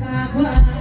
ฝากไว้